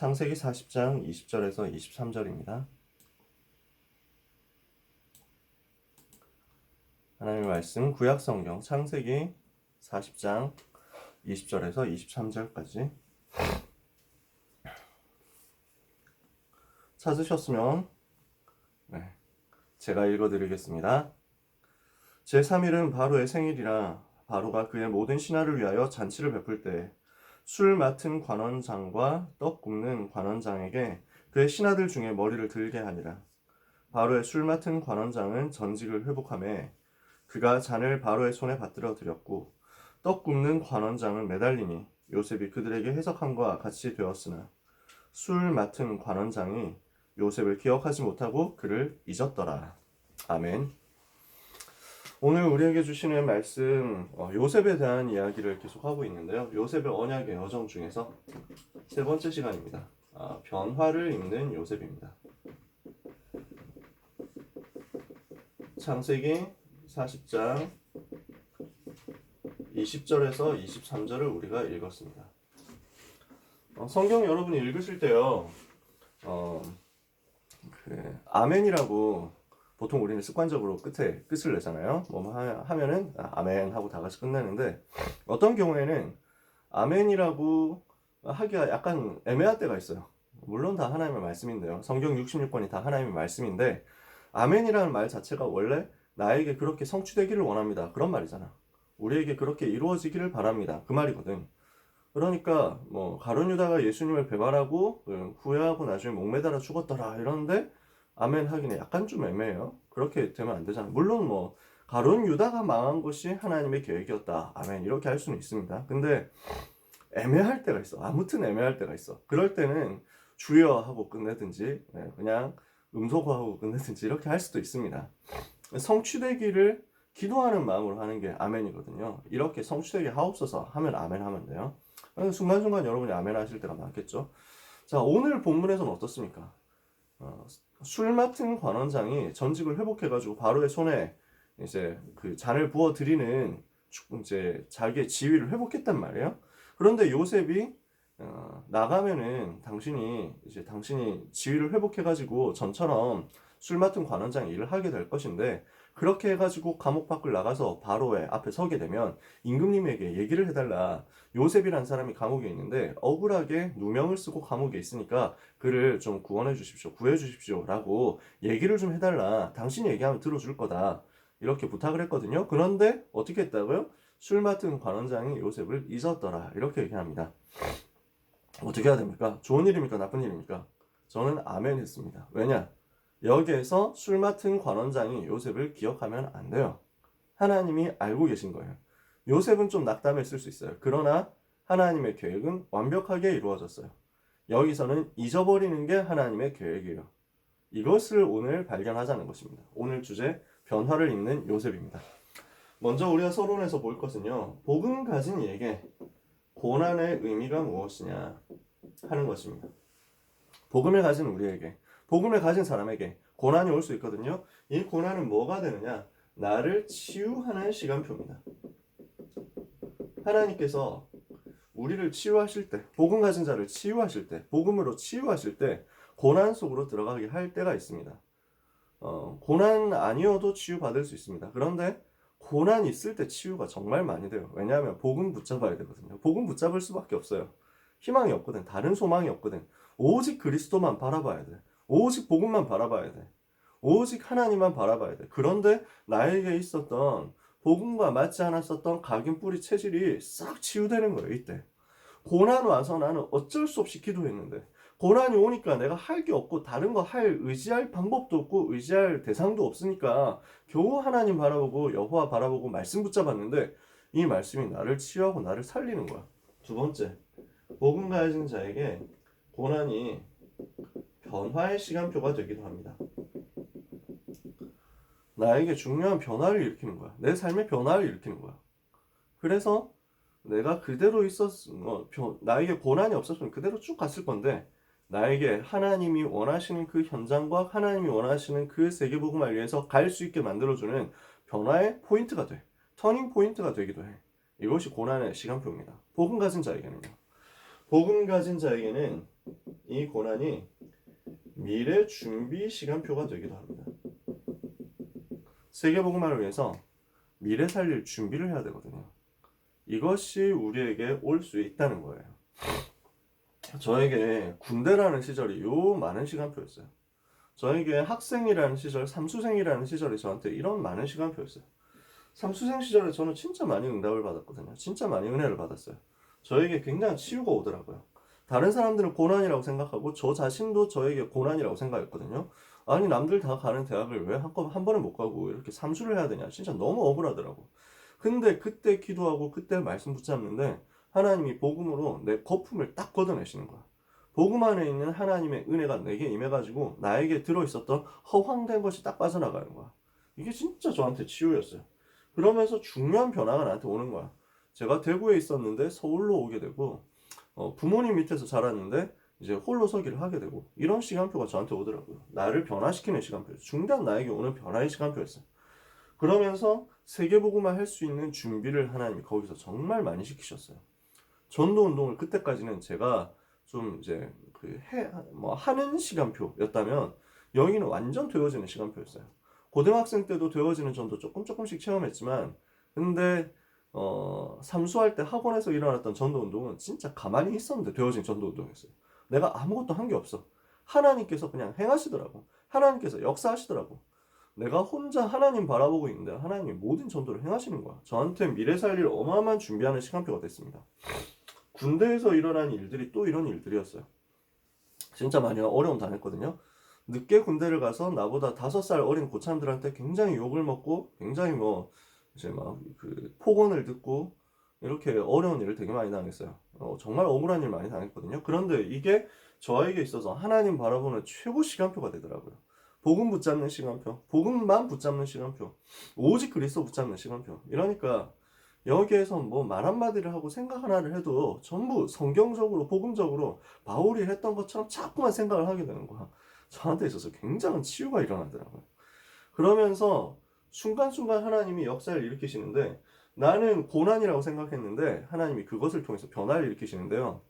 창세기 40장 20절에서 23절입니다. 하나님의 말씀 구약 성경 창세기 40장 20절에서 23절까지 찾으셨으면 네, 제가 읽어드리겠습니다. 제3일은 바로의 생일이라 바로가 그의 모든 신하를 위하여 잔치를 베풀 때 술 맡은 관원장과 떡 굽는 관원장에게 그의 신하들 중에 머리를 들게 하니라. 바로의 술 맡은 관원장은 전직을 회복함에 그가 잔을 바로의 손에 받들어 드렸고 떡 굽는 관원장은 매달리니 요셉이 그들에게 해석함과 같이 되었으나 술 맡은 관원장이 요셉을 기억하지 못하고 그를 잊었더라. 아멘. 오늘 우리에게 주시는 말씀 어, 요셉에 대한 이야기를 계속 하고 있는데요. 요셉의 언약의 여정 중에서 세 번째 시간입니다. 아, 변화를 입는 요셉입니다. 창세기 40장 20절에서 23절을 우리가 읽었습니다. 어, 성경 여러분이 읽으실 때요, 어, 그 아멘이라고 보통 우리는 습관적으로 끝에 끝을 내잖아요. 뭐 하- 하면은 아, 아멘 하고 다 같이 끝내는데 어떤 경우에는 아멘이라고 하기가 약간 애매할 때가 있어요. 물론 다 하나님의 말씀인데요. 성경 66권이 다 하나님의 말씀인데 아멘이라는 말 자체가 원래 나에게 그렇게 성취되기를 원합니다. 그런 말이잖아. 우리에게 그렇게 이루어지기를 바랍니다. 그 말이거든. 그러니까 뭐 가론 유다가 예수님을 배반하고 그 후회하고 나중에 목매달아 죽었더라 이러는데 아멘 하기는 약간 좀 애매해요. 그렇게 되면 안 되잖아. 물론 뭐 가론 유다가 망한 것이 하나님의 계획이었다. 아멘 이렇게 할 수는 있습니다. 근데 애매할 때가 있어. 아무튼 애매할 때가 있어. 그럴 때는 주여 하고 끝내든지 네, 그냥 음소거하고 끝내든지 이렇게 할 수도 있습니다. 성취되기를 기도하는 마음으로 하는 게 아멘이거든요. 이렇게 성취되게 하옵소서 하면 아멘 하면 돼요. 순간순간 여러분이 아멘 하실 때가 많겠죠. 자, 오늘 본문에서는 어떻습니까? 어, 술 맡은 관원장이 전직을 회복해가지고 바로의 손에 이제 그 잔을 부어 드리는 이제 자기의 지위를 회복했단 말이에요. 그런데 요셉이 어, 나가면은 당신이 이제 당신이 지위를 회복해가지고 전처럼 술 맡은 관원장 일을 하게 될 것인데 그렇게 해가지고 감옥 밖을 나가서 바로의 앞에 서게 되면 임금님에게 얘기를 해달라. 요셉이란 사람이 감옥에 있는데 억울하게 누명을 쓰고 감옥에 있으니까 그를 좀 구원해 주십시오. 구해 주십시오. 라고 얘기를 좀 해달라. 당신이 얘기하면 들어줄 거다. 이렇게 부탁을 했거든요. 그런데 어떻게 했다고요? 술 맡은 관원장이 요셉을 잊었더라. 이렇게 얘기합니다. 어떻게 해야 됩니까? 좋은 일입니까? 나쁜 일입니까? 저는 아멘 했습니다. 왜냐? 여기에서 술 맡은 관원장이 요셉을 기억하면 안 돼요. 하나님이 알고 계신 거예요. 요셉은 좀 낙담했을 수 있어요. 그러나 하나님의 계획은 완벽하게 이루어졌어요. 여기서는 잊어버리는 게 하나님의 계획이에요. 이것을 오늘 발견하자는 것입니다. 오늘 주제 변화를 입는 요셉입니다. 먼저 우리가 서론에서 볼 것은요. 복음 가진 이에게 고난의 의미가 무엇이냐 하는 것입니다. 복음을 가진 우리에게 복음을 가진 사람에게 고난이 올 수 있거든요. 이 고난은 뭐가 되느냐? 나를 치유하는 시간표입니다. 하나님께서 우리를 치유하실 때, 복음 가진 자를 치유하실 때, 복음으로 치유하실 때 고난 속으로 들어가게 할 때가 있습니다. 어, 고난 아니어도 치유받을 수 있습니다. 그런데 고난 있을 때 치유가 정말 많이 돼요. 왜냐하면 복음 붙잡아야 되거든요. 복음 붙잡을 수밖에 없어요. 희망이 없거든. 다른 소망이 없거든. 오직 그리스도만 바라봐야 돼. 오직 복음만 바라봐야 돼. 오직 하나님만 바라봐야 돼. 그런데 나에게 있었던 복음과 맞지 않았었던 각인 뿌리 체질이 싹 치유되는 거예요, 이때. 고난 와서 나는 어쩔 수 없이 기도했는데, 고난이 오니까 내가 할 게 없고, 다른 거 할, 의지할 방법도 없고, 의지할 대상도 없으니까, 겨우 하나님 바라보고, 여호와 바라보고, 말씀 붙잡았는데, 이 말씀이 나를 치유하고 나를 살리는 거야. 두 번째, 복음 가진 자에게 고난이 변화의 시간표가 되기도 합니다. 나에게 중요한 변화를 일으키는 거야. 내 삶의 변화를 일으키는 거야. 그래서 내가 그대로 있었, 어, 변- 나에게 고난이 없었으면 그대로 쭉 갔을 건데, 나에게 하나님이 원하시는 그 현장과 하나님이 원하시는 그 세계복음을 위해서 갈 수 있게 만들어주는 변화의 포인트가 돼. 터닝 포인트가 되기도 해. 이것이 고난의 시간표입니다. 복음 가진 자에게는요. 복음 가진 자에게는 이 고난이 미래 준비 시간표가 되기도 합니다. 세계복음화를 위해서 미래 살릴 준비를 해야 되거든요. 이것이 우리에게 올 수 있다는 거예요. 저에게 군대라는 시절이 요 많은 시간표였어요. 저에게 학생이라는 시절, 삼수생이라는 시절이 저한테 이런 많은 시간표였어요. 삼수생 시절에 저는 진짜 많이 응답을 받았거든요. 진짜 많이 은혜를 받았어요. 저에게 굉장히 치유가 오더라고요. 다른 사람들은 고난이라고 생각하고 저 자신도 저에게 고난이라고 생각했거든요. 아니 남들 다 가는 대학을 왜 한, 한 번에 못 가고 이렇게 삼수를 해야 되냐 진짜 너무 억울하더라고. 근데 그때 기도하고 그때 말씀 붙잡는데 하나님이 복음으로 내 거품을 딱 걷어내시는 거야. 복음 안에 있는 하나님의 은혜가 내게 임해가지고 나에게 들어있었던 허황된 것이 딱 빠져나가는 거야. 이게 진짜 저한테 치유였어요. 그러면서 중요한 변화가 나한테 오는 거야. 제가 대구에 있었는데 서울로 오게 되고 어, 부모님 밑에서 자랐는데 이제 홀로 서기를 하게 되고 이런 시간표가 저한테 오더라고요. 나를 변화시키는 시간표. 중대한 나에게 오는 변화의 시간표였어요. 그러면서 세계복음화 할수 있는 준비를 하나님이 거기서 정말 많이 시키셨어요. 전도 운동을 그때까지는 제가 좀 이제 그해뭐 하는 시간표였다면 여기는 완전 되어지는 시간표였어요. 고등학생 때도 되어지는 전도 조금 조금씩 체험했지만 근데 어 삼수할 때 학원에서 일어났던 전도 운동은 진짜 가만히 있었는데 되어진 전도 운동이었어요. 내가 아무것도 한 게 없어. 하나님께서 그냥 행하시더라고. 하나님께서 역사하시더라고. 내가 혼자 하나님 바라보고 있는데 하나님이 모든 전도를 행하시는 거야. 저한테 미래 살 일을 어마어마한 준비하는 시간표가 됐습니다. 군대에서 일어난 일들이 또 이런 일들이었어요. 진짜 많이 어려움 당했거든요. 늦게 군대를 가서 나보다 다섯 살 어린 고참들한테 굉장히 욕을 먹고 굉장히 뭐 이제 막 그 폭언을 듣고 이렇게 어려운 일을 되게 많이 당했어요. 어, 정말 억울한 일 많이 당했거든요. 그런데 이게 저에게 있어서 하나님 바라보는 최고 시간표가 되더라고요. 복음 붙잡는 시간표, 복음만 붙잡는 시간표, 오직 그리스도 붙잡는 시간표. 이러니까 여기에서 뭐 말 한마디를 하고 생각 하나를 해도 전부 성경적으로, 복음적으로 바울이 했던 것처럼 자꾸만 생각을 하게 되는 거야. 저한테 있어서 굉장한 치유가 일어나더라고요. 그러면서 순간순간 하나님이 역사를 일으키시는데 나는 고난이라고 생각했는데 하나님이 그것을 통해서 변화를 일으키시는데요.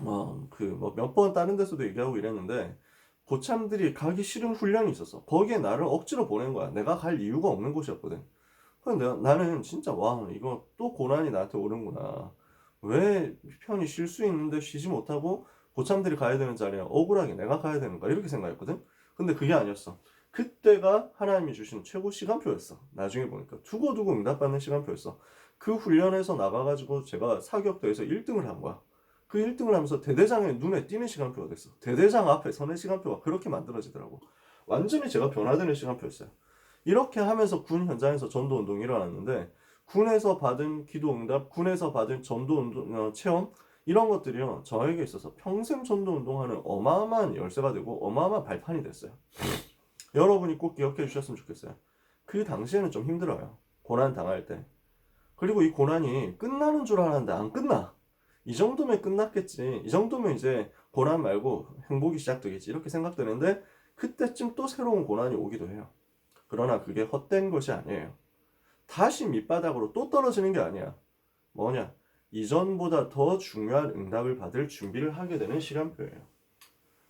어, 그뭐 몇 번 다른 데서도 얘기하고 이랬는데 고참들이 가기 싫은 훈련이 있었어. 거기에 나를 억지로 보낸 거야. 내가 갈 이유가 없는 곳이었거든. 내가, 나는 진짜 와 이거 또 고난이 나한테 오는구나. 왜 편히 쉴 수 있는데 쉬지 못하고 고참들이 가야 되는 자리에 억울하게 내가 가야 되는가 이렇게 생각했거든. 근데 그게 아니었어. 그때가 하나님이 주신 최고 시간표였어. 나중에 보니까 두고두고 응답받는 시간표였어. 그 훈련에서 나가가지고 제가 사격대에서 1등을 한 거야. 그 1등을 하면서 대대장의 눈에 띄는 시간표가 됐어. 대대장 앞에 서는 시간표가 그렇게 만들어지더라고. 완전히 제가 변화되는 시간표였어요. 이렇게 하면서 군 현장에서 전도 운동이 일어났는데 군에서 받은 기도 응답, 군에서 받은 전도 운동 어, 체험 이런 것들이요 저에게 있어서 평생 전도 운동하는 어마어마한 열쇠가 되고 어마어마한 발판이 됐어요. 여러분이 꼭 기억해 주셨으면 좋겠어요. 그 당시에는 좀 힘들어요. 고난 당할 때. 그리고 이 고난이 끝나는 줄 알았는데 안 끝나. 이 정도면 끝났겠지. 이 정도면 이제 고난 말고 행복이 시작되겠지. 이렇게 생각되는데 그때쯤 또 새로운 고난이 오기도 해요. 그러나 그게 헛된 것이 아니에요. 다시 밑바닥으로 또 떨어지는 게 아니야. 뭐냐? 이전보다 더 중요한 응답을 받을 준비를 하게 되는 시간표예요.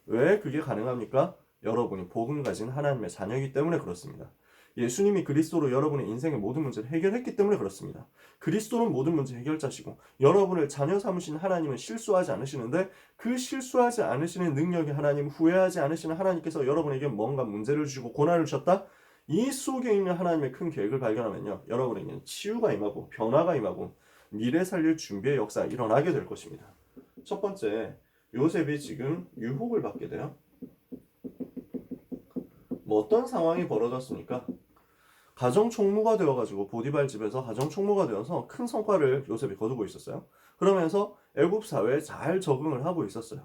왜 그게 가능합니까? 여러분이 복음 가진 하나님의 자녀이기 때문에 그렇습니다. 예수님이 그리스도로 여러분의 인생의 모든 문제를 해결했기 때문에 그렇습니다. 그리스도는 모든 문제 해결자시고 여러분을 자녀 삼으신 하나님은 실수하지 않으시는데 그 실수하지 않으시는 능력이 하나님 후회하지 않으시는 하나님께서 여러분에게 뭔가 문제를 주고 고난을 주셨다. 이 속에 있는 하나님의 큰 계획을 발견하면요. 여러분에게는 치유가 임하고 변화가 임하고 미래 살릴 준비의 역사가 일어나게 될 것입니다. 첫 번째, 요셉이 지금 유혹을 받게 돼요. 뭐 어떤 상황이 벌어졌습니까? 가정 총무가 되어가지고 보디발 집에서 가정 총무가 되어서 큰 성과를 요셉이 거두고 있었어요. 그러면서 애굽 사회에 잘 적응을 하고 있었어요.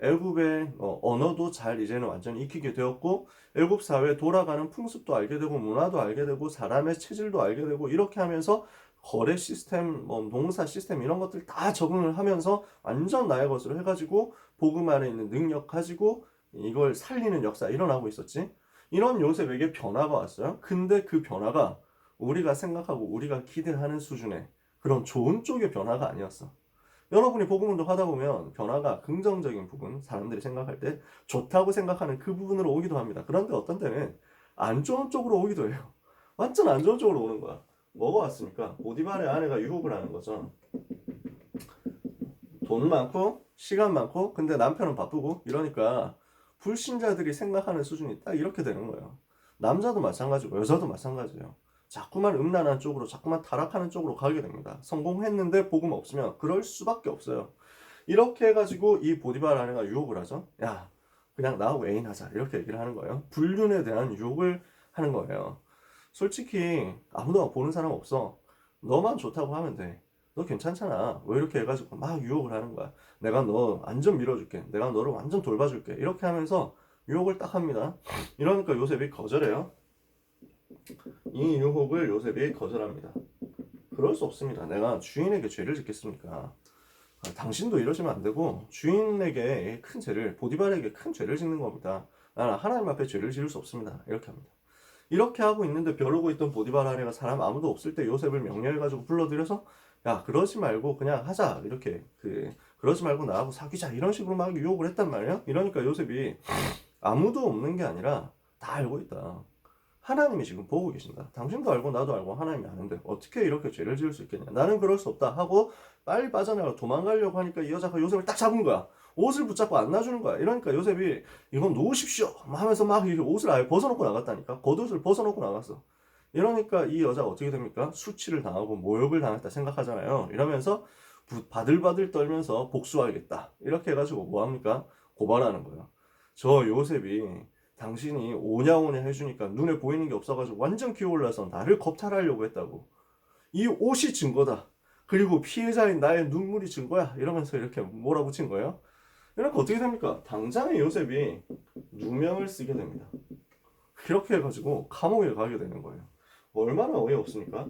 애굽의 어, 언어도 잘 이제는 완전히 익히게 되었고 애굽 사회에 돌아가는 풍습도 알게 되고 문화도 알게 되고 사람의 체질도 알게 되고 이렇게 하면서 거래 시스템, 뭐 농사 시스템 이런 것들 다 적응을 하면서 완전 나의 것으로 해가지고 복음 안에 있는 능력 가지고 이걸 살리는 역사 일어나고 있었지. 이런 요셉에게 변화가 왔어요. 근데 그 변화가 우리가 생각하고 우리가 기대하는 수준의 그런 좋은 쪽의 변화가 아니었어. 여러분이 복음 운동하다 보면 변화가 긍정적인 부분, 사람들이 생각할 때 좋다고 생각하는 그 부분으로 오기도 합니다. 그런데 어떤 때는 안 좋은 쪽으로 오기도 해요. 완전 안 좋은 쪽으로 오는 거야. 뭐가 왔습니까? 보디발의 아내가 유혹을 하는 거죠. 돈 많고 시간 많고 근데 남편은 바쁘고 이러니까 불신자들이 생각하는 수준이 딱 이렇게 되는 거예요. 남자도 마찬가지고 여자도 마찬가지예요. 자꾸만 음란한 쪽으로 자꾸만 타락하는 쪽으로 가게 됩니다. 성공했는데 복음 없으면 그럴 수밖에 없어요. 이렇게 해가지고 이 보디발 아내가 유혹을 하죠. 야 그냥 나하고 애인 하자 이렇게 얘기를 하는 거예요. 불륜에 대한 유혹을 하는 거예요. 솔직히 아무도 보는 사람 없어. 너만 좋다고 하면 돼. 너 괜찮잖아. 왜 이렇게 해가지고 막 유혹을 하는 거야. 내가 너 완전 밀어줄게. 내가 너를 완전 돌봐줄게. 이렇게 하면서 유혹을 딱 합니다. 이러니까 요셉이 거절해요. 이 유혹을 요셉이 거절합니다. 그럴 수 없습니다. 내가 주인에게 죄를 짓겠습니까? 아, 당신도 이러시면 안 되고 주인에게 큰 죄를 보디발에게 큰 죄를 짓는 겁니다. 나는 하나님 앞에 죄를 지을 수 없습니다. 이렇게 합니다. 이렇게 하고 있는데 벼르고 있던 보디발 아내가 사람 아무도 없을 때 요셉을 명령해 가지고 불러들여서 야 그러지 말고 그냥 하자 이렇게 그 그러지 말고 나하고 사귀자 이런 식으로 막 유혹을 했단 말이야. 이러니까 요셉이 아무도 없는 게 아니라 다 알고 있다. 하나님이 지금 보고 계신다. 당신도 알고 나도 알고 하나님이 아는데 어떻게 이렇게 죄를 지을 수 있겠냐? 나는 그럴 수 없다 하고 빨리 빠져나가 도망가려고 하니까 이 여자가 요셉을 딱 잡은 거야. 옷을 붙잡고 안 놔주는 거야. 이러니까 요셉이 이건 놓으십시오 하면서 막 옷을 아예 벗어놓고 나갔다니까. 겉옷을 벗어놓고 나갔어. 이러니까 이 여자가 어떻게 됩니까? 수치를 당하고 모욕을 당했다 생각하잖아요. 이러면서 부- 바들바들 떨면서 복수하겠다. 이렇게 해가지고 뭐합니까? 고발하는 거예요. 저 요셉이 당신이 오냐오냐 해주니까 눈에 보이는 게 없어가지고 완전 기어올라서 나를 겁탈하려고 했다고. 이 옷이 증거다. 그리고 피해자인 나의 눈물이 증거야. 이러면서 이렇게 몰아붙인 거예요. 이러니까 어떻게 됩니까? 당장에 요셉이 누명을 쓰게 됩니다. 이렇게 해가지고 감옥에 가게 되는 거예요. 얼마나 어이없습니까?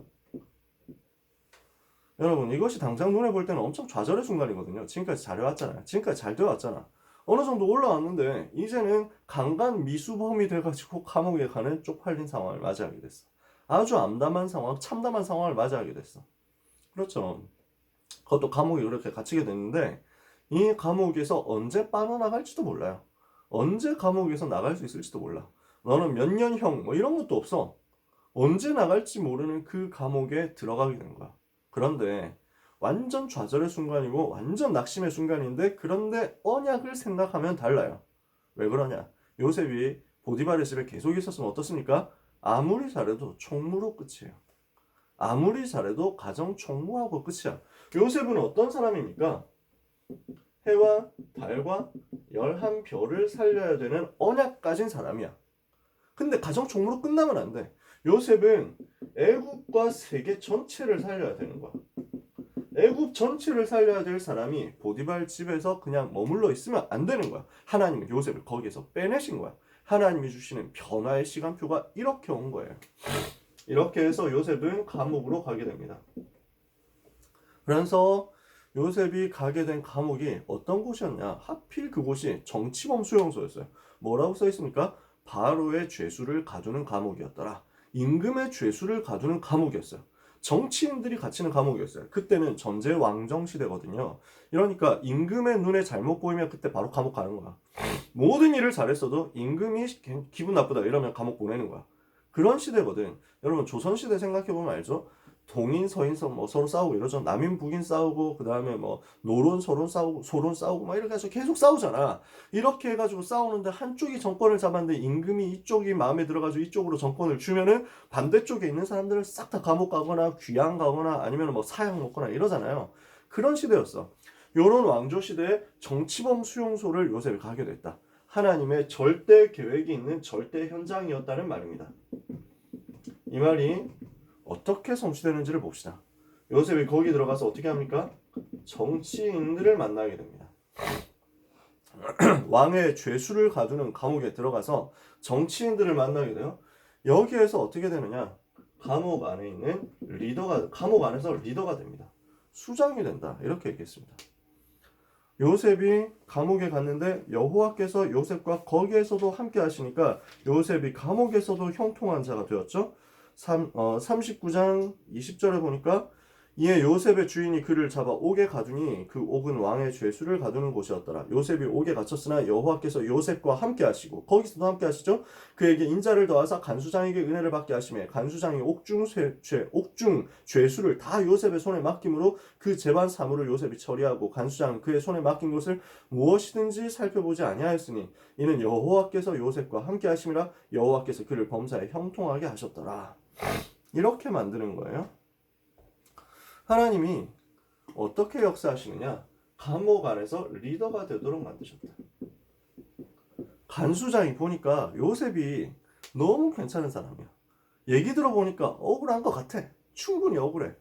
여러분 이것이 당장 눈에 볼 때는 엄청 좌절의 순간이거든요. 지금까지 잘해왔잖아요. 지금까지 잘 되어왔잖아. 어느 정도 올라왔는데 이제는 강간 미수범이 돼가지고 감옥에 가는 쪽팔린 상황을 맞이하게 됐어. 아주 암담한 상황, 참담한 상황을 맞이하게 됐어. 그렇죠. 그것도 감옥에 이렇게 갇히게 됐는데 이 감옥에서 언제 빠져나갈지도 몰라요. 언제 감옥에서 나갈 수 있을지도 몰라. 너는 몇 년형 뭐 이런 것도 없어. 언제 나갈지 모르는 그 감옥에 들어가게 된 거야. 그런데 완전 좌절의 순간이고 완전 낙심의 순간인데 그런데 언약을 생각하면 달라요. 왜 그러냐? 요셉이 보디발의 집에 계속 있었으면 어떻습니까? 아무리 잘해도 총무로 끝이에요. 아무리 잘해도 가정 총무하고 끝이야. 요셉은 어떤 사람입니까? 해와 달과 열한 별을 살려야 되는 언약 가진 사람이야. 근데 가정 총무로 끝나면 안 돼. 요셉은 애국과 세계 전체를 살려야 되는 거야. 애국 전체를 살려야 될 사람이 보디발 집에서 그냥 머물러 있으면 안 되는 거야. 하나님은 요셉을 거기에서 빼내신 거야. 하나님이 주시는 변화의 시간표가 이렇게 온 거예요. 이렇게 해서 요셉은 감옥으로 가게 됩니다. 그래서 요셉이 가게 된 감옥이 어떤 곳이었냐? 하필 그곳이 정치범 수용소였어요. 뭐라고 써 있습니까? 바로의 죄수를 가두는 감옥이었더라. 임금의 죄수를 가두는 감옥이었어요. 정치인들이 갇히는 감옥이었어요. 그때는 전제 왕정 시대거든요. 이러니까 임금의 눈에 잘못 보이면 그때 바로 감옥 가는 거야. 모든 일을 잘했어도 임금이 기- 기분 나쁘다 이러면 감옥 보내는 거야. 그런 시대거든. 여러분 조선 시대 생각해 보면 알죠? 동인 서인서 뭐 서로 싸우고 이러죠. 남인 북인 싸우고 그 다음에 뭐 노론 서론 싸우고 소론 싸우고 막 이렇게 해서 계속 싸우잖아. 이렇게 해 가지고 싸우는데 한쪽이 정권을 잡았는데 임금이 이쪽이 마음에 들어 가지고 이쪽으로 정권을 주면은 반대쪽에 있는 사람들은 싹다 감옥 가거나 귀양 가거나 아니면 뭐 사형 먹거나 이러잖아요. 그런 시대였어. 요런 왕조 시대에 정치범 수용소를 요셉이 가게 됐다. 하나님의 절대 계획이 있는 절대 현장이었다는 말입니다. 이 말이 어떻게 성취되는지를 봅시다. 요셉이 거기 들어가서 어떻게 합니까? 정치인들을 만나게 됩니다. 왕의 죄수를 가두는 감옥에 들어가서 정치인들을 만나게 돼요. 여기에서 어떻게 되느냐? 감옥 안에 있는 리더가 감옥 안에서 리더가 됩니다. 수장이 된다. 이렇게 얘기했습니다. 요셉이 감옥에 갔는데 여호와께서 요셉과 거기에서도 함께 하시니까 요셉이 감옥에서도 형통한 자가 되었죠. 3, 어, 39장 20절에 보니까 이에 요셉의 주인이 그를 잡아 옥에 가두니 그 옥은 왕의 죄수를 가두는 곳이었더라. 요셉이 옥에 갇혔으나 여호와께서 요셉과 함께 하시고 거기서도 함께 하시죠. 그에게 인자를 더하사 간수장에게 은혜를 받게 하심에 간수장이 옥중 죄, 죄 옥중 죄수를 다 요셉의 손에 맡김으로 그 재반 사물을 요셉이 처리하고 간수장은 그의 손에 맡긴 것을 무엇이든지 살펴보지 아니하였으니 이는 여호와께서 요셉과 함께 하심이라 여호와께서 그를 범사에 형통하게 하셨더라. 이렇게 만드는 거예요. 하나님이 어떻게 역사하시느냐? 감옥 안에서 리더가 되도록 만드셨다. 간수장이 보니까 요셉이 너무 괜찮은 사람이야. 얘기 들어보니까 억울한 것 같아. 충분히 억울해.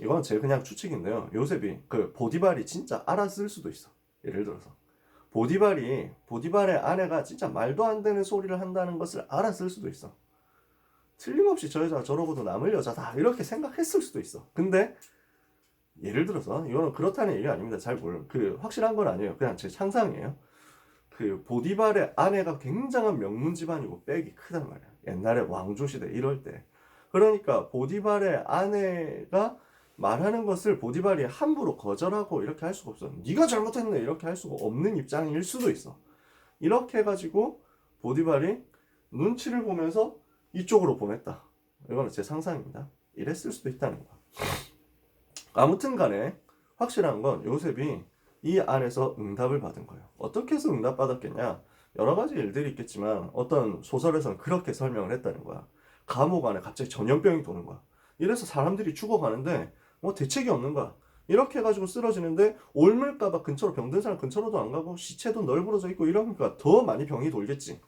이건 제 그냥 추측인데요. 요셉이 그 보디발이 진짜 알았을 수도 있어. 예를 들어서 보디발이 보디발의 아내가 진짜 말도 안 되는 소리를 한다는 것을 알았을 수도 있어. 틀림없이 저 여자가 저러고도 남을 여자다 이렇게 생각했을 수도 있어. 근데 예를 들어서 이거는 그렇다는 얘기가 아닙니다. 잘 모르. 그 확실한 건 아니에요. 그냥 제 상상이에요. 그 보디발의 아내가 굉장한 명문 집안이고 빽이 크단 말이야. 옛날에 왕조 시대 이럴 때. 그러니까 보디발의 아내가 말하는 것을 보디발이 함부로 거절하고 이렇게 할 수가 없어. 네가 잘못했네 이렇게 할 수가 없는 입장일 수도 있어. 이렇게 해가지고 보디발이 눈치를 보면서 이쪽으로 보냈다. 이거는 제 상상입니다. 이랬을 수도 있다는 거. 아무튼 간에 확실한 건 요셉이 이 안에서 응답을 받은 거예요. 어떻게 해서 응답받았겠냐? 여러 가지 일들이 있겠지만 어떤 소설에서는 그렇게 설명을 했다는 거야. 감옥 안에 갑자기 전염병이 도는 거야. 이래서 사람들이 죽어가는데 뭐 대책이 없는 거야. 이렇게 해가지고 쓰러지는데 옮을까봐 근처로 병든 사람 근처로도 안 가고 시체도 널브러져 있고 이러니까 더 많이 병이 돌겠지.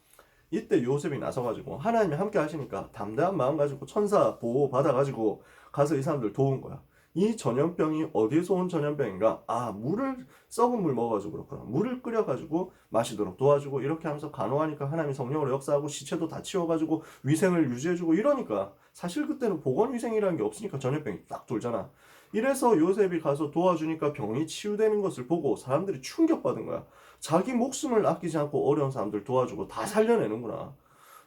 이때 요셉이 나서가지고 하나님이 함께 하시니까 담대한 마음 가지고 천사 보호 받아가지고 가서 이 사람들 도운 거야. 이 전염병이 어디에서 온 전염병인가? 아, 물을 썩은 물 먹어가지고 그렇구나. 물을 끓여가지고 마시도록 도와주고 이렇게 하면서 간호하니까 하나님이 성령으로 역사하고 시체도 다 치워가지고 위생을 유지해주고 이러니까 사실 그때는 보건위생이라는 게 없으니까 전염병이 딱 돌잖아. 이래서 요셉이 가서 도와주니까 병이 치유되는 것을 보고 사람들이 충격받은 거야. 자기 목숨을 아끼지 않고 어려운 사람들 도와주고 다 살려내는구나.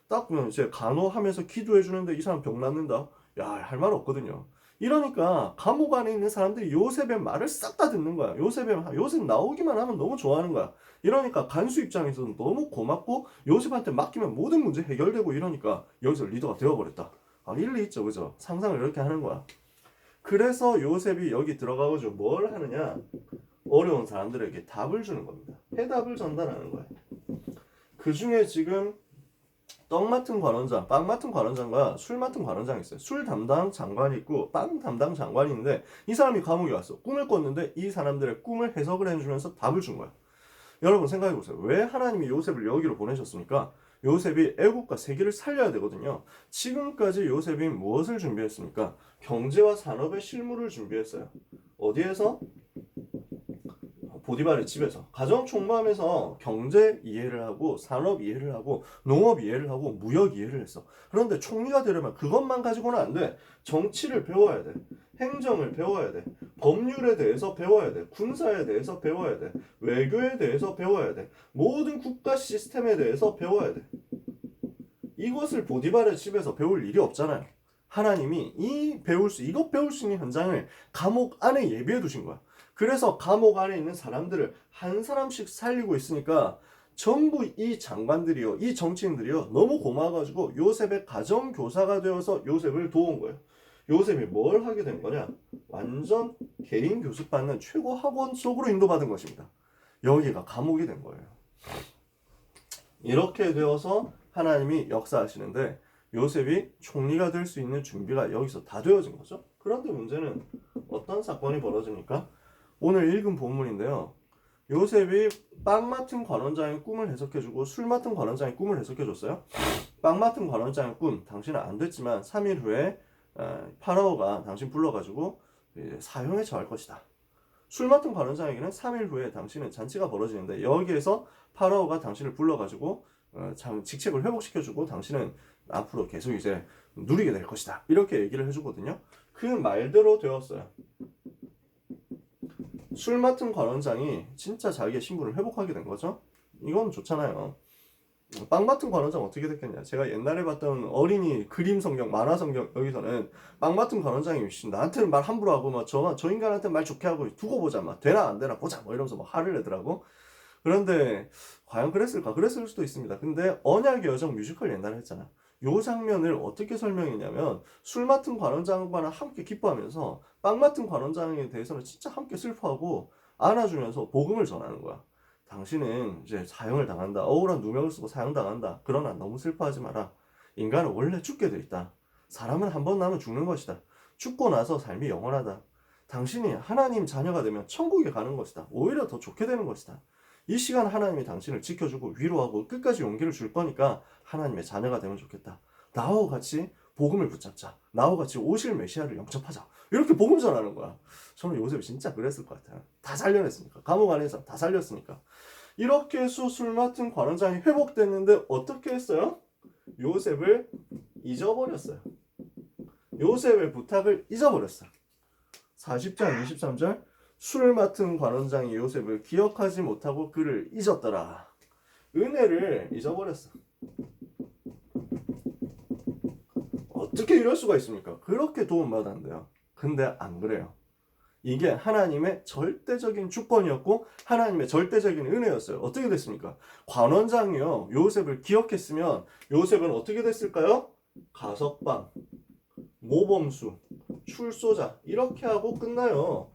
딱 보면 이제 간호하면서 기도해 주는데 이 사람 병 낫는다. 야, 할 말 없거든요. 이러니까 감옥 안에 있는 사람들이 요셉의 말을 싹 다 듣는 거야. 요셉의 요셉 나오기만 하면 너무 좋아하는 거야. 이러니까 간수 입장에서는 너무 고맙고 요셉한테 맡기면 모든 문제 해결되고 이러니까 여기서 리더가 되어버렸다. 아, 일리 있죠, 그죠? 상상을 이렇게 하는 거야. 그래서 요셉이 여기 들어가가지고 뭘 하느냐? 어려운 사람들에게 답을 주는 겁니다. 해답을 전달하는 거예요. 그 중에 지금 떡 맡은 관원장, 빵 맡은 관원장과 술 맡은 관원장이 있어요. 술 담당 장관이 있고 빵 담당 장관이 있는데 이 사람이 감옥에 왔어. 꿈을 꿨는데 이 사람들의 꿈을 해석을 해주면서 답을 준 거야. 여러분 생각해 보세요. 왜 하나님이 요셉을 여기로 보내셨습니까? 요셉이 애국과 세계를 살려야 되거든요. 지금까지 요셉이 무엇을 준비했습니까? 경제와 산업의 실무를 준비했어요. 어디에서? 보디발의 집에서 가정 총무하면서 경제 이해를 하고 산업 이해를 하고 농업 이해를 하고 무역 이해를 했어. 그런데 총리가 되려면 그것만 가지고는 안 돼. 정치를 배워야 돼. 행정을 배워야 돼. 법률에 대해서 배워야 돼. 군사에 대해서 배워야 돼. 외교에 대해서 배워야 돼. 모든 국가 시스템에 대해서 배워야 돼. 이것을 보디발의 집에서 배울 일이 없잖아요. 하나님이 이 배울 수 이것 배울 수 있는 현장을 감옥 안에 예비해 두신 거야. 그래서 감옥 안에 있는 사람들을 한 사람씩 살리고 있으니까 전부 이 장관들이요, 이 정치인들이요, 너무 고마워가지고 요셉의 가정 교사가 되어서 요셉을 도운 거예요. 요셉이 뭘 하게 된 거냐? 완전 개인 교습받는 최고 학원 속으로 인도받은 것입니다. 여기가 감옥이 된 거예요. 이렇게 되어서 하나님이 역사하시는데 요셉이 총리가 될 수 있는 준비가 여기서 다 되어진 거죠. 그런데 문제는 어떤 사건이 벌어지니까 오늘 읽은 본문인데요. 요셉이 빵 맡은 관원장의 꿈을 해석해주고 술 맡은 관원장의 꿈을 해석해줬어요. 빵 맡은 관원장의 꿈, 당신은 안 됐지만 3일 후에 어, 파라오가 당신 불러가지고 사형에 처할 것이다. 술 맡은 관원장에게는 3일 후에 당신은 잔치가 벌어지는데 여기에서 파라오가 당신을 불러가지고 어, 참 직책을 회복시켜주고 당신은 앞으로 계속 이제 누리게 될 것이다. 이렇게 얘기를 해주거든요. 그 말대로 되었어요. 술 맡은 관원장이 진짜 자기의 신분을 회복하게 된 거죠. 이건 좋잖아요. 빵마튼 관원장 어떻게 됐겠냐? 제가 옛날에 봤던 어린이 그림 성경, 만화 성경 여기서는 빵마튼 관원장이 씨, 나한테는 말 함부로 하고 막 저 저 인간한테 말 좋게 하고 두고 보자 막 되나 안 되나 보자 뭐 이러면서 막 화를 내더라고. 그런데 과연 그랬을까? 그랬을 수도 있습니다. 근데 언약의 여정 뮤지컬 옛날에 했잖아. 요 장면을 어떻게 설명했냐면 술 맡은 관원장과는 함께 기뻐하면서 빵 맡은 관원장에 대해서는 진짜 함께 슬퍼하고 안아주면서 복음을 전하는 거야. 당신은 이제 사형을 당한다. 억울한 누명을 쓰고 사형당한다. 그러나 너무 슬퍼하지 마라. 인간은 원래 죽게 돼 있다. 사람은 한 번 나면 죽는 것이다. 죽고 나서 삶이 영원하다. 당신이 하나님 자녀가 되면 천국에 가는 것이다. 오히려 더 좋게 되는 것이다. 이 시간 하나님이 당신을 지켜주고 위로하고 끝까지 용기를 줄 거니까 하나님의 자녀가 되면 좋겠다. 나와 같이 복음을 붙잡자. 나와 같이 오실 메시아를 영접하자. 이렇게 복음 전하는 거야. 저는 요셉이 진짜 그랬을 것 같아요. 다 살려냈으니까. 감옥 안에서 다 살렸으니까. 이렇게 해서 술 맡은 관원장이 회복됐는데 어떻게 했어요? 요셉을 잊어버렸어요. 요셉의 부탁을 잊어버렸어요. 40장 23절 술 맡은 관원장이 요셉을 기억하지 못하고 그를 잊었더라. 은혜를 잊어버렸어. 어떻게 이럴 수가 있습니까? 그렇게 도움받았는데요. 근데 안 그래요. 이게 하나님의 절대적인 주권이었고 하나님의 절대적인 은혜였어요. 어떻게 됐습니까? 관원장이요. 요셉을 기억했으면 요셉은 어떻게 됐을까요? 가석방, 모범수, 출소자 이렇게 하고 끝나요.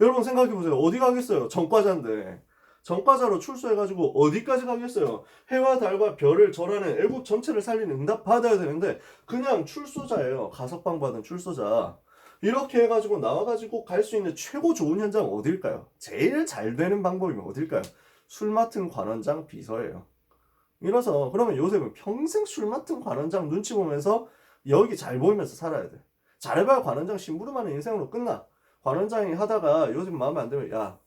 여러분 생각해 보세요. 어디 가겠어요? 전과자인데. 전과자로 출소해가지고 어디까지 가겠어요? 해와 달과 별을 절하는 애국 전체를 살리는 응답 받아야 되는데 그냥 출소자예요. 가석방 받은 출소자. 이렇게 해가지고 나와가지고 갈 수 있는 최고 좋은 현장 어딜까요? 제일 잘 되는 방법이면 어딜까요? 술 맡은 관원장 비서예요. 이래서 그러면 요셉은 평생 술 맡은 관원장 눈치 보면서 여기 잘 보이면서 살아야 돼. 잘해봐야 관원장 심부름하는 인생으로 끝나. 관 원장이 하다가 요셉 마음에 안 들면 야,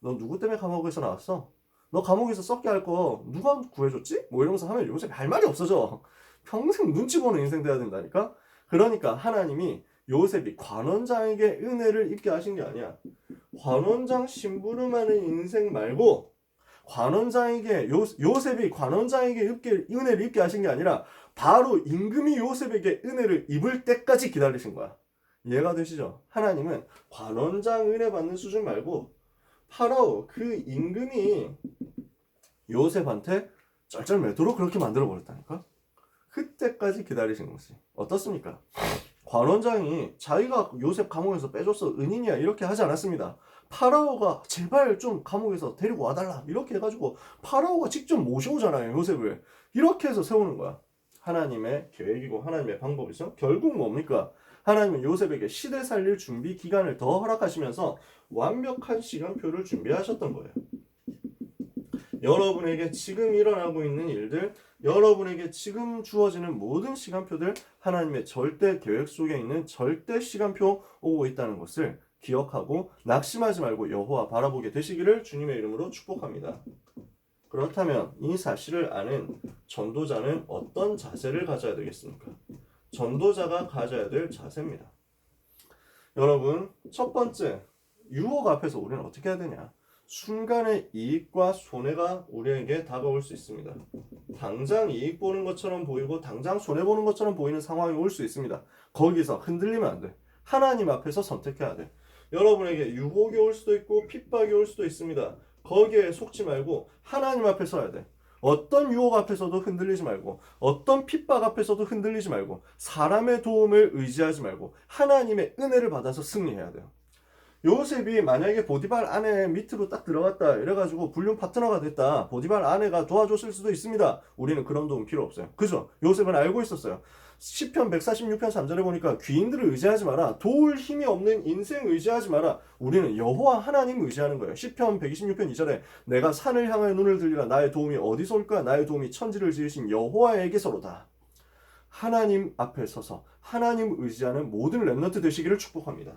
너 누구 때문에 감옥에서 나왔어? 너 감옥에서 썩게 할 거 누가 구해줬지? 뭐 이러면서 하면 요셉 할 말이 없어져. 평생 눈치 보는 인생 돼야 된다니까? 그러니까 하나님이 요셉이 관원장에게 은혜를 입게 하신 게 아니야. 관원장 심부름하는 인생 말고 관원장에게 요, 요셉이 관원장에게 입게, 은혜를 입게 하신 게 아니라 바로 임금이 요셉에게 은혜를 입을 때까지 기다리신 거야. 이해가 되시죠? 하나님은 관원장 은혜 받는 수준 말고 파라오 그 임금이 요셉한테 쩔쩔매도록 그렇게 만들어 버렸다니까. 그때까지 기다리신 것이 어떻습니까? 관원장이 자기가 요셉 감옥에서 빼줬어 은인이야 이렇게 하지 않았습니다. 파라오가 제발 좀 감옥에서 데리고 와달라 이렇게 해가지고 파라오가 직접 모셔오잖아요 요셉을 이렇게 해서 세우는 거야. 하나님의 계획이고 하나님의 방법이죠. 결국 뭡니까? 하나님은 요셉에게 시대 살릴 준비 기간을 더 허락하시면서 완벽한 시간표를 준비하셨던 거예요. 여러분에게 지금 일어나고 있는 일들, 여러분에게 지금 주어지는 모든 시간표들 하나님의 절대 계획 속에 있는 절대 시간표 오고 있다는 것을 기억하고 낙심하지 말고 여호와 바라보게 되시기를 주님의 이름으로 축복합니다. 그렇다면 이 사실을 아는 전도자는 어떤 자세를 가져야 되겠습니까? 전도자가 가져야 될 자세입니다. 여러분, 첫 번째, 유혹 앞에서 우리는 어떻게 해야 되냐? 순간의 이익과 손해가 우리에게 다가올 수 있습니다. 당장 이익 보는 것처럼 보이고 당장 손해 보는 것처럼 보이는 상황이 올 수 있습니다. 거기서 흔들리면 안 돼. 하나님 앞에서 선택해야 돼. 여러분에게 유혹이 올 수도 있고 핍박이 올 수도 있습니다. 거기에 속지 말고 하나님 앞에 서야 돼. 어떤 유혹 앞에서도 흔들리지 말고 어떤 핍박 앞에서도 흔들리지 말고 사람의 도움을 의지하지 말고 하나님의 은혜를 받아서 승리해야 돼요. 요셉이 만약에 보디발 아내 밑으로 딱 들어갔다 이래가지고 불륜 파트너가 됐다 보디발 아내가 도와줬을 수도 있습니다. 우리는 그런 도움 필요 없어요. 그죠? 요셉은 알고 있었어요 10편 146편 3절에 보니까 귀인들을 의지하지 마라. 도울 힘이 없는 인생 의지하지 마라. 우리는 여호와 하나님 의지하는 거예요. 10편 126편 2절에 내가 산을 향하여 눈을 들리라. 나의 도움이 어디서 올까? 나의 도움이 천지를 지으신 여호와에게서로다. 하나님 앞에 서서 하나님 의지하는 모든 랩너트 되시기를 축복합니다.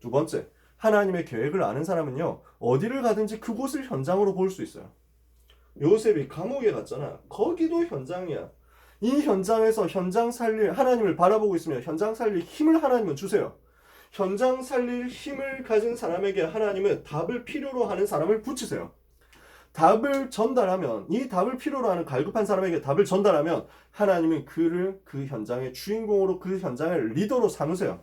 두 번째, 하나님의 계획을 아는 사람은요, 어디를 가든지 그곳을 현장으로 볼 수 있어요. 요셉이 감옥에 갔잖아. 거기도 현장이야. 이 현장에서 현장 살릴, 하나님을 바라보고 있으면 현장 살릴 힘을 하나님은 주세요. 현장 살릴 힘을 가진 사람에게 하나님은 답을 필요로 하는 사람을 붙이세요. 답을 전달하면 이 답을 필요로 하는 갈급한 사람에게 답을 전달하면 하나님은 그를 그 현장의 주인공으로 그 현장의 리더로 삼으세요.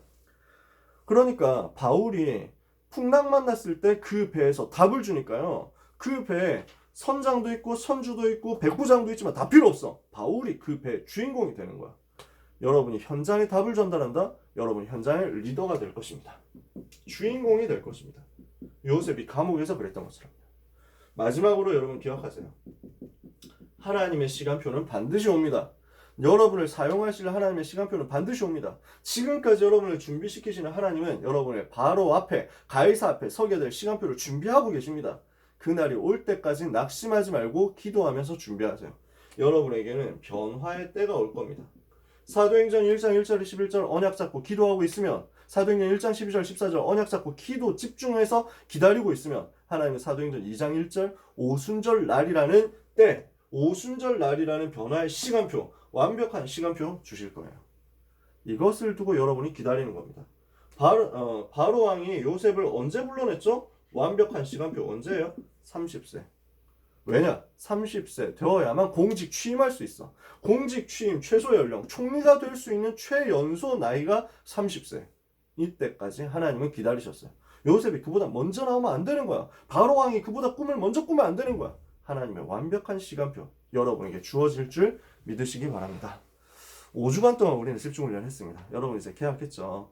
그러니까 바울이 풍랑 났을 때 그 배에서 답을 주니까요. 그 배에 선장도 있고 선주도 있고 백부장도 있지만 다 필요 없어. 바울이 그 배의 주인공이 되는 거야. 여러분이 현장에 답을 전달한다. 여러분 현장의 리더가 될 것입니다. 주인공이 될 것입니다. 요셉이 감옥에서 그랬던 것처럼. 마지막으로 여러분 기억하세요. 하나님의 시간표는 반드시 옵니다. 여러분을 사용하실 하나님의 시간표는 반드시 옵니다. 지금까지 여러분을 준비시키시는 하나님은 여러분의 바로 앞에 가이사 앞에 서게 될 시간표를 준비하고 계십니다. 그날이 올 때까지 낙심하지 말고 기도하면서 준비하세요. 여러분에게는 변화의 때가 올 겁니다. 사도행전 1장 1절 11절 언약 잡고 기도하고 있으면 사도행전 1장 12절 14절 언약 잡고 기도 집중해서 기다리고 있으면 하나님은 사도행전 2장 1절 오순절 날이라는 때 오순절 날이라는 변화의 시간표 완벽한 시간표 주실 거예요. 이것을 두고 여러분이 기다리는 겁니다. 바로 어, 바로 왕이 요셉을 언제 불러냈죠? 완벽한 시간표 언제예요? 30세. 왜냐? 30세 되어야만 공직 취임할 수 있어. 공직 취임 최소 연령, 총리가 될 수 있는 최연소 나이가 30세. 이때까지 하나님은 기다리셨어요. 요셉이 그보다 먼저 나오면 안 되는 거야. 바로 왕이 그보다 꿈을 먼저 꾸면 안 되는 거야. 하나님의 완벽한 시간표 여러분에게 주어질 줄 믿으시기 바랍니다. 5주간 동안 우리는 집중훈련 했습니다. 여러분 이제 계약했죠.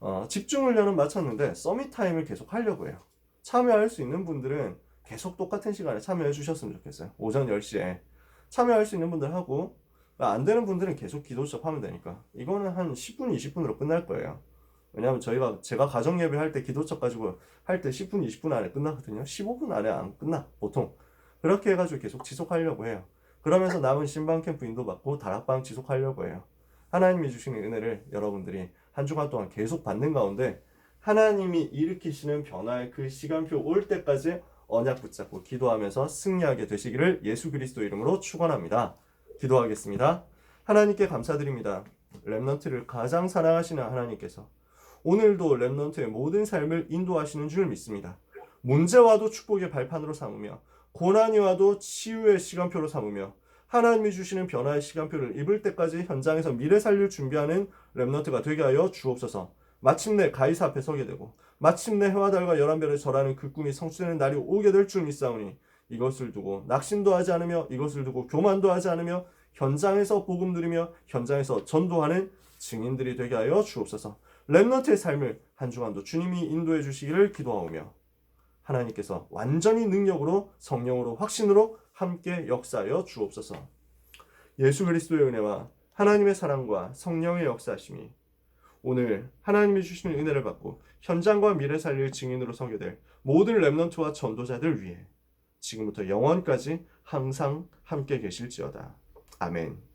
어, 집중훈련은 마쳤는데 서밋 타임을 계속 하려고 해요. 참여할 수 있는 분들은 계속 똑같은 시간에 참여해 주셨으면 좋겠어요. 오전 10시에 참여할 수 있는 분들 하고 안 되는 분들은 계속 기도 수업하면 되니까 이거는 한 10분, 20분으로 끝날 거예요. 왜냐하면 저희가 제가 가정 예배 할때 기도처 가지고 할 때 10분, 20분 안에 끝나거든요. 15분 안에 안 끝나 보통 그렇게 해가지고 계속 지속하려고 해요. 그러면서 남은 신방 캠프 인도받고 다락방 지속하려고 해요. 하나님이 주시는 은혜를 여러분들이 한 주간 동안 계속 받는 가운데 하나님이 일으키시는 변화의 그 시간표 올 때까지 언약 붙잡고 기도하면서 승리하게 되시기를 예수 그리스도 이름으로 축원합니다. 기도하겠습니다. 하나님께 감사드립니다. 렘넌트를 가장 사랑하시는 하나님께서 오늘도 렘넌트의 모든 삶을 인도하시는 줄 믿습니다. 문제와도 축복의 발판으로 삼으며 고난이 와도 치유의 시간표로 삼으며 하나님이 주시는 변화의 시간표를 입을 때까지 현장에서 미래 살릴 준비하는 렘넌트가 되게 하여 주옵소서. 마침내 가이사 앞에 서게 되고 마침내 해와 달과 열한 별을 절하는 그 꿈이 성취되는 날이 오게 될 줄 믿사오니 이것을 두고 낙심도 하지 않으며 이것을 두고 교만도 하지 않으며 현장에서 복음 누리며 현장에서 전도하는 증인들이 되게 하여 주옵소서. 렘넌트의 삶을 한 주간도 주님이 인도해 주시기를 기도하오며 하나님께서 완전히 능력으로 성령으로 확신으로 함께 역사하여 주옵소서. 예수 그리스도의 은혜와 하나님의 사랑과 성령의 역사하심이 오늘 하나님이 주시는 은혜를 받고 현장과 미래 살릴 증인으로 서게 될 모든 렘넌트와 전도자들 위해 지금부터 영원까지 항상 함께 계실지어다. 아멘.